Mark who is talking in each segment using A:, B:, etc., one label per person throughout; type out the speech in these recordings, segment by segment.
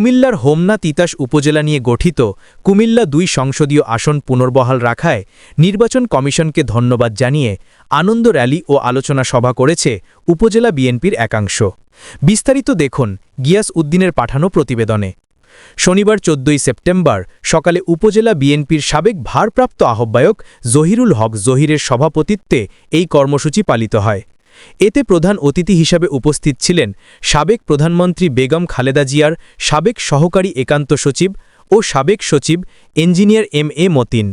A: কুমিল্লার হোমনা তিতাস উপজেলা নিয়ে গঠিত কুমিল্লা দুই সংসদীয় আসন পুনর্বহাল রাখায় নির্বাচন কমিশনকে ধন্যবাদ জানিয়ে আনন্দ র্যালি ও আলোচনা সভা করেছে উপজেলা বিএনপির একাংশ। বিস্তারিত দেখুন গিয়াস উদ্দিনের পাঠানো প্রতিবেদনে। শনিবার চোদ্দই সেপ্টেম্বর সকালে উপজেলা বিএনপির সাবেক ভারপ্রাপ্ত আহ্বায়ক জহিরুল হক জহিরের সভাপতিত্বে এই কর্মসূচি পালিত হয়। এতে প্রধান অতিথি হিসাবে উপস্থিত ছিলেন সাবেক প্রধানমন্ত্রী বেগম খালেদা জিয়ার সাবেক সহকারী একান্ত সচিব ও সাবেক সচিব ইঞ্জিনিয়ার এম এ মতিন।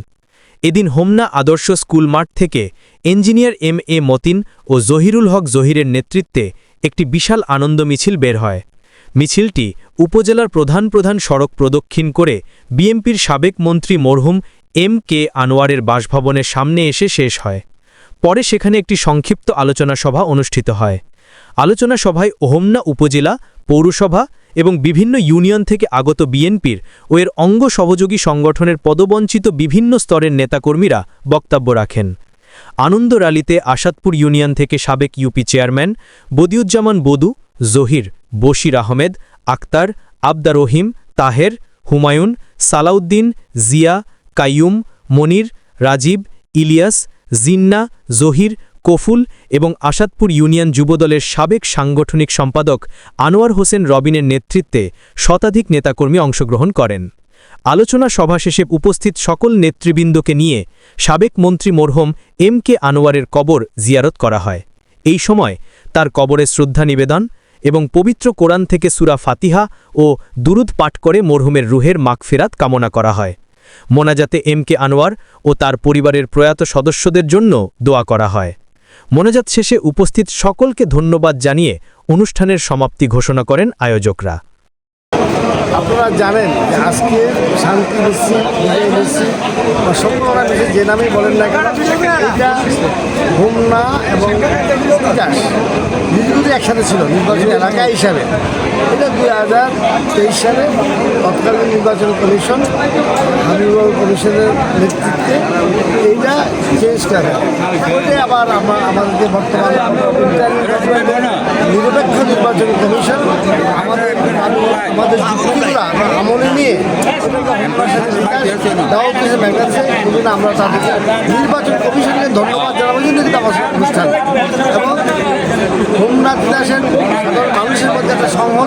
A: এদিন হোমনা আদর্শ স্কুল মাঠ থেকে ইঞ্জিনিয়ার এম এ মতিন ও জহিরুল হক জহিরের নেতৃত্বে একটি বিশাল আনন্দ মিছিল বের হয়। মিছিলটি উপজেলার প্রধান প্রধান সড়ক প্রদক্ষিণ করে বিএমপির সাবেক মন্ত্রী মরহুম এম কে আনোয়ারের বাসভবনের সামনে এসে শেষ হয়। পরে সেখানে একটি সংক্ষিপ্ত আলোচনা সভা অনুষ্ঠিত হয়। আলোচনা সভায় ওহমনা উপজেলা, পৌরসভা এবং বিভিন্ন ইউনিয়ন থেকে আগত বিএনপির ও এর অঙ্গ সহযোগী সংগঠনের পদবঞ্চিত বিভিন্ন স্তরের নেতাকর্মীরা বক্তব্য রাখেন। আনন্দ র্যালিতে আসাদপুর ইউনিয়ন থেকে সাবেক ইউপি চেয়ারম্যান বদিউজ্জামান বদু জহির, বশির আহমেদ, আক্তার আবদা রহিম, তাহের, হুমায়ুন, সালাউদ্দিন, জিয়া, কাইয়ুম, মনির, রাজীব, ইলিয়াস জিন্না, জহির, কফুল এবং আসাদপুর ইউনিয়ন যুবদলের সাবেক সাংগঠনিক সম্পাদক আনোয়ার হোসেন রবিনের নেতৃত্বে শতাধিক নেতাকর্মী অংশগ্রহণ করেন। আলোচনা সভা শেষে উপস্থিত সকল নেতৃবৃন্দকে নিয়ে সাবেক মন্ত্রী মরহম এম কে আনোয়ারের কবর জিয়ারত করা হয়। এই সময় তার কবরে শ্রদ্ধা নিবেদন এবং পবিত্র কোরআন থেকে সুরা ফাতিহা ও দুরুদ পাঠ করে মরহুমের রুহের মাগফিরাত কামনা করা হয়। মোনাজাতে এম কে আনোয়ার ও তার পরিবারের প্রয়াত সদস্যদের জন্য দোয়া করা হয়। মোনাজাত শেষে উপস্থিত সকলকে ধন্যবাদ জানিয়ে অনুষ্ঠানের সমাপ্তি ঘোষণা করেন আয়োজকরা।
B: আপনারা জানেন যে আজকে শান্তি মিছিল বিজয় মিছিল বা সত্যরা মিছিল যে নামেই বলেন না এটা হোমনা এবং তিতাস দুটি একসাথে ছিল নির্বাচনী এলাকা হিসাবে। এটা দুই হাজার তেইশ সালে তৎকালীন নির্বাচন কমিশন, হাবিবুল কমিশনের নেতৃত্বে এইটা চেঞ্জ করে। ওইটাই আবার আমরা আমাদেরকে বর্তমান নিরপেক্ষ নির্বাচন কমিশন আমাদের আমাদের আমলে নিয়ে দেওয়া কিছু ব্যাংকাচ্ছে এই আমরা তাদেরকে নির্বাচন কমিশনকে ধন্যবাদ জানাব জন্য কিন্তু আমার অনুষ্ঠান। এবং হোমনাথ দাসের সাধারণ মানুষের মধ্যে একটা সংহতি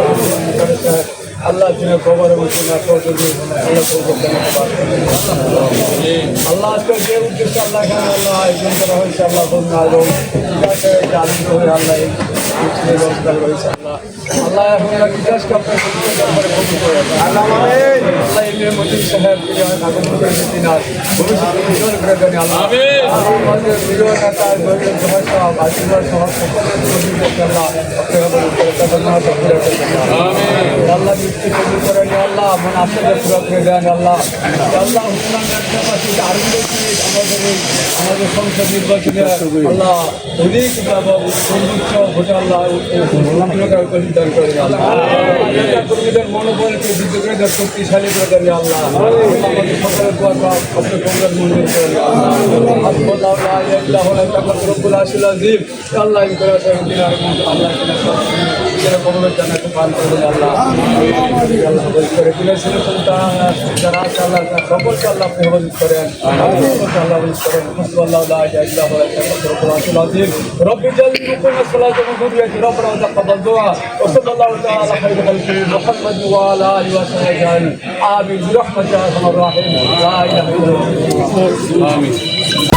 C: তুমি খবর বলছেন আল্লাহ আজকে যে উদ্দেশ্যে আল্লাহ আল্লাহ আয়োজন করা হয়েছে আল্লাহ আল্লাহ রোজগার হয়েছে আল্লাহ আল্লাহ আমাদের মন সংসদ নির্বাচনে আল্লাহ অধিক সর্বোচ্চ ভোটে কর্মীদের মনোবলকে বৃদ্ধি করে শক্তিশালী করে ويجي ربنا وتقبلوها وصلى الله تعالى على خير خلقه محمد وعلى آله وصحبه أجمعين. آمين. برحمتك يا أرحم الراحمين. لا إله إلا انت آمين.